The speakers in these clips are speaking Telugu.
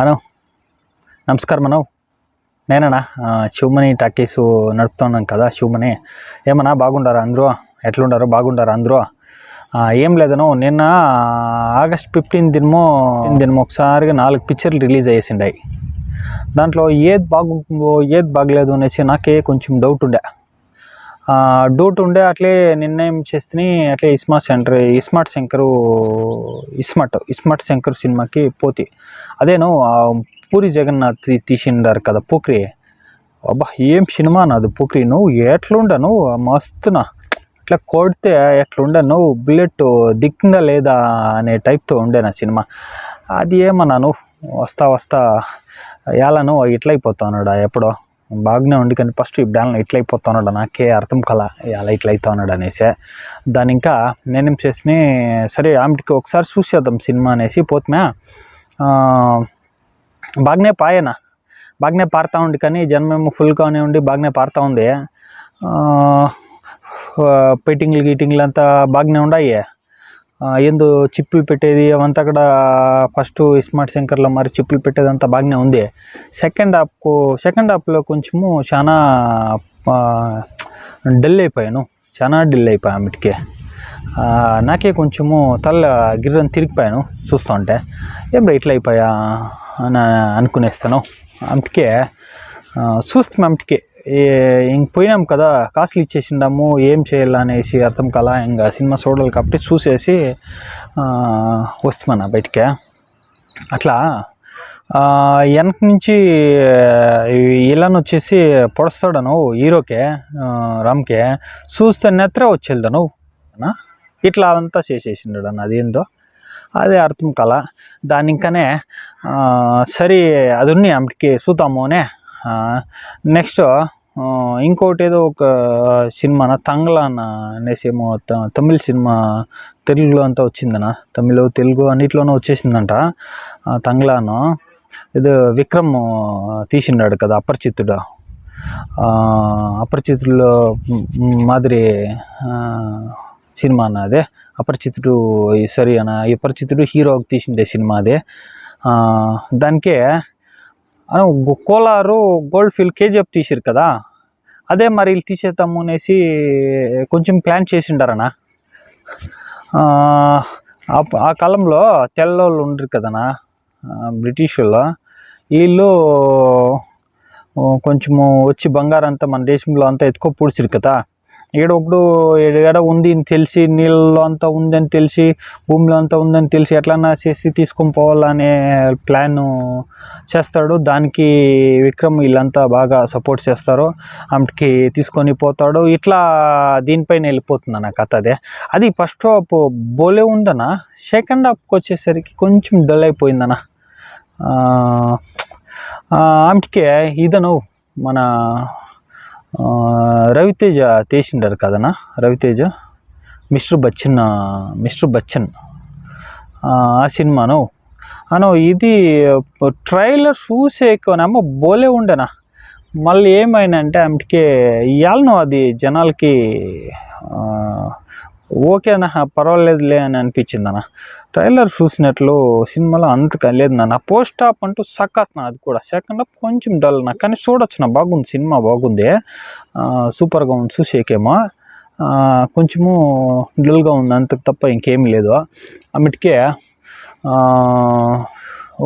అను నమస్కారం అను నేనన్నా శివమణి టాకీస్ నడుపుతున్నాను కదా శివమణి ఏమన్నా బాగుండారా అందరూ? ఎట్లుండారు? బాగుండారా అందరూ? ఏం లేదను నిన్న ఆగస్ట్ ఫిఫ్టీన్ దినమో దినమో ఒకసారిగా నాలుగు పిక్చర్లు రిలీజ్ అయ్యేసిండాయి. దాంట్లో ఏది బాగుంటుందో ఏది బాగలేదు అనేసి నాకే కొంచెం డౌట్ ఉండే. డూట్ ఉండే అట్లే నిర్ణయం చేస్తే అట్లే ఇస్మార్ట్ సెంటర్ ఇస్మార్ట్ శంకరు ఇస్మార్ట్ ఇస్మార్ట్ శంకర్ సినిమాకి పోతి. అదేను పూరి జగన్నాథ్ తీసిండారు కదా పూక్రి. అబ్బా ఏం సినిమా నాది పూక్రి? నువ్వు ఎట్లుండను నువ్వు మస్తునా. ఇట్లా కొడితే ఎట్లుండే నువ్వు బుల్లెట్ దిక్కిందా లేదా అనే టైప్తో ఉండే నా సినిమా. అది ఏమన్నా నువ్వు వస్తా వస్తా. ఎలానో ఇట్లా అయిపోతున్నాడు ఎప్పుడో. బాగానే ఉండి కానీ ఫస్ట్ ఇప్పుడు ఇట్లా అయిపోతున్నాడు నాకే అర్థం కల అలా ఇట్లా ఉన్నాడు అనేసి. దాని ఇంకా నేనేం చేసిన సరే ఆమెకి ఒకసారి చూసేద్దాం సినిమా అనేసి పోతుమే బాగానే పాయనా బాగానే పారుతూ ఉంది కానీ జన్మేమో ఫుల్గానే ఉండి బాగానే పారుతూ ఉంది. పెయింటింగ్లు గీటింగ్లు అంతా బాగానే ఉన్నాయి ఏందో ఎందు చిప్పులు పెట్టేది అవంతా కూడా ఫస్ట్ స్మార్ట్ శంకర్లో మరి చిప్పులు పెట్టేది అంతా బాగానే ఉంది. సెకండ్ హాఫ్కు సెకండ్ హాఫ్లో కొంచెము చాలా డల్ అయిపోయాను. చాలా డల్ అయిపోయాను ఆమెటికి నాకే కొంచెము తల గిర్రని తిరిగిపోయాను చూస్తూ ఉంటే. ఏం ఇట్లా అయిపోయా అని అనుకునేస్తాను. ఆమెటికే చూస్తాం ఆమెటికి ఇంక పోయినాం కదా కాస్ట్లు ఇచ్చేసిండాము ఏం చేయాలా అనేసి అర్థం కల ఇంకా సినిమా చూడాలి కాబట్టి చూసేసి వస్తామన్నా బయటికి. అట్లా వెనక నుంచి ఇలాన్ వచ్చేసి పొడుస్తాడను హీరోకే రామ్కే చూస్తే నెత్ర వచ్చేదాను ఇట్లా అదంతా చేసేసిండు అన్న అదేందో? అదే అర్థం కల. దాని ఇంకానే సరే అది ఉన్నాయి ఆమెకి చూద్దాము నెక్స్ట్ ఇంకోటి ఏదో ఒక సినిమా తంగ్లాన్ అనేసి ఏమో తమిళ్ సినిమా తెలుగులో అంతా వచ్చిందన తమిళ తెలుగు అన్నిట్లోనూ వచ్చేసిందంట. తంగ్లాను. ఇది విక్రమ్ తీసిండాడు కదా అపరిచితుడు. అపరిచితుల్లో మాదిరి సినిమా అన్న అదే. అపరిచితుడు సరి అన్న అపరిచితుడు హీరో తీసిండే సినిమా అదే. దానికే కోలారు గోల్డ్ ఫీల్డ్ కేజీఎఫ్ తీసిరు కదా. అదే మరి వీళ్ళు తీసేద్దాము అనేసి కొంచెం ప్లాన్ చేసిండారనా? ఆ, ఆ- కాలంలో తెల్లోళ్ళు ఉండరు కదనా? బ్రిటిష్ వాళ్ళు. వీళ్ళు కొంచెము వచ్చి బంగారం అంతా మన దేశంలో అంతా ఎత్తుకో పూడ్చిరు కదా. ఏడొకడు ఏడ ఉంది అని తెలిసి నీళ్ళలో అంతా ఉందని తెలిసి భూమిలో అంతా ఉందని తెలిసి ఎట్లన్నా చేసి తీసుకొని పోవాలనే ప్లాన్ చేస్తాడు. దానికి విక్రమ్ వీళ్ళంతా బాగా సపోర్ట్ చేస్తారు. ఆమెకి తీసుకొని పోతాడు. ఇట్లా దీనిపైన వెళ్ళిపోతుంది నా కథ అదే. అది ఫస్ట్ హాఫ్ బోలే ఉందనా సెకండ్ హాఫ్కి వచ్చేసరికి కొంచెం డల్ అయిపోయిందన్న. ఆమెకి ఇదను మన రవితేజ తీసిండారు కదనా? Raviteja? Mister Bachchan mister Bachchan. ఆ సినిమాను అను ఇది ట్రైలర్ చూసేకోనేమో బోలే ఉండేనా? మళ్ళీ ఏమైందంటే ఆమెకి ఇవ్వాలను అది జనాలకి ఓకేనా పర్వాలేదులే అని అనిపించింది అన్న ట్రైలర్ చూసినట్లు సినిమాలో అంత లేదు నాన్న. పోస్ట్ హాప్ అంటూ సక్కత్ నా అది కూడా. సెకండ్ హాఫ్ కొంచెం డల్ నా కానీ చూడొచ్చు నా బాగుంది. సినిమా బాగుంది. సూపర్గా ఉంది. చూసేకేమో కొంచెము డల్గా ఉంది. అంత తప్ప ఇంకేం లేదు. అమిటికే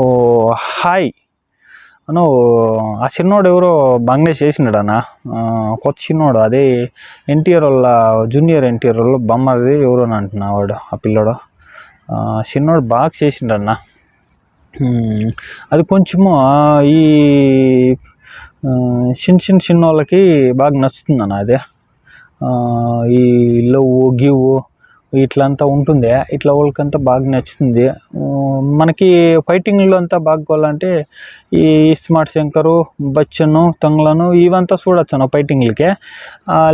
ఓ హాయ్. అను ఆ చిన్నోడు ఎవరో బాగానే చేసినాడనా కొత్త చిన్నోడు. అదే ఎన్టీఆర్ వాళ్ళ జూనియర్ ఎన్టీఆర్ వాళ్ళు బొమ్మది ఎవరో అంటున్నా వాడు ఆ పిల్లోడు? చిన్నోడు బాగా చేసిండన్న. అది కొంచెము ఈ చిన్న చిన్న చిన్న వాళ్ళకి బాగా నచ్చుతుందన్న అదే. ఈ లవ్ గివ్ ఇట్లంతా ఉంటుంది. ఇట్లా వాళ్ళకంతా బాగా నచ్చుతుంది. మనకి ఫైటింగ్లో అంతా బాగోవాలంటే ఈ స్మార్ట్ శంకరు బచ్చను తంగ్లను ఇవంతా చూడొచ్చు నా ఫైటింగ్లకి.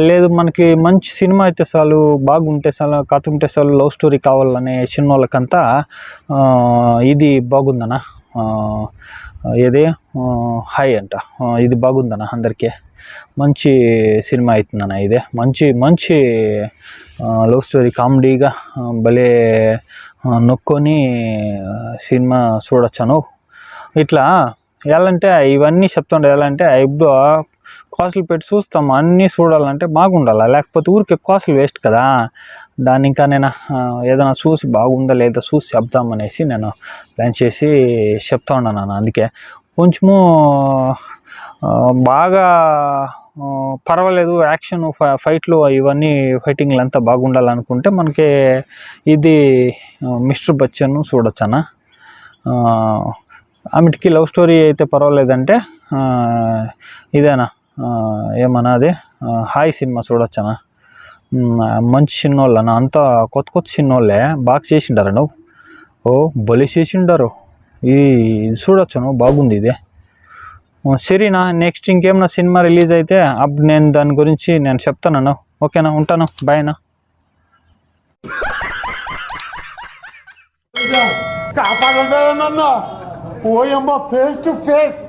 లేదు మనకి మంచి సినిమా అయితే చాలు బాగుంటే చాలు కథ ఉంటే చాలు లవ్ స్టోరీ కావాలనే చిన్న వాళ్ళకంతా ఇది బాగుందన్న. ఏది? హై హాయ్ అంట ఇది బాగుందన్న అందరికీ. మంచి సినిమా అవుతుందన్న ఇదే. మంచి మంచి లవ్ స్టోరీ కామెడీగా భలే నొక్కొని సినిమా చూడొచ్చాను. ఇట్లా ఎలాంటే ఇవన్నీ చెప్తుండే ఎలా అంటే ఇప్పుడు కాసులు పెట్టి చూస్తాము అన్నీ చూడాలంటే బాగుండాలి? లేకపోతే ఊరికే కాసులు వేస్ట్ కదా? దాన్ని ఇంకా నేను ఏదైనా చూసి బాగుందా లేదా చూసి చెప్దామనేసి నేను ప్లాన్ చేసి చెప్తా ఉన్నాను అందుకే కొంచెము బాగా పర్వాలేదు యాక్షన్ ఫైట్లు ఇవన్నీ ఫైటింగ్లు అంతా బాగుండాలనుకుంటే మనకి ఇది మిస్టర్ బచ్చన్ చూడొచ్చనా ఆమెటికి లవ్ స్టోరీ అయితే పర్వాలేదంటే ఇదేనా? ఏమన్నా అది హాయ్ సినిమా చూడొచ్చనా? మ్, మంచి చిన్నోళ్ళనా అంతా కొత్త కొత్త చిన్నోళ్ళే. బాగా చేసిండారు నువ్వు? ఓ బలి చేసిండారు. ఈ చూడొచ్చు చూడొచ్చును బాగుంది ఇది. సరేనా నెక్స్ట్ ఇంకేమన్నా సినిమా రిలీజ్ అయితే అప్పుడు నేను దాని గురించి నేను చెప్తాను ఓకేనా ఉంటాను. బాయ్నా కాపాడండి ఓయమ్మ ఫేస్ టు ఫేస్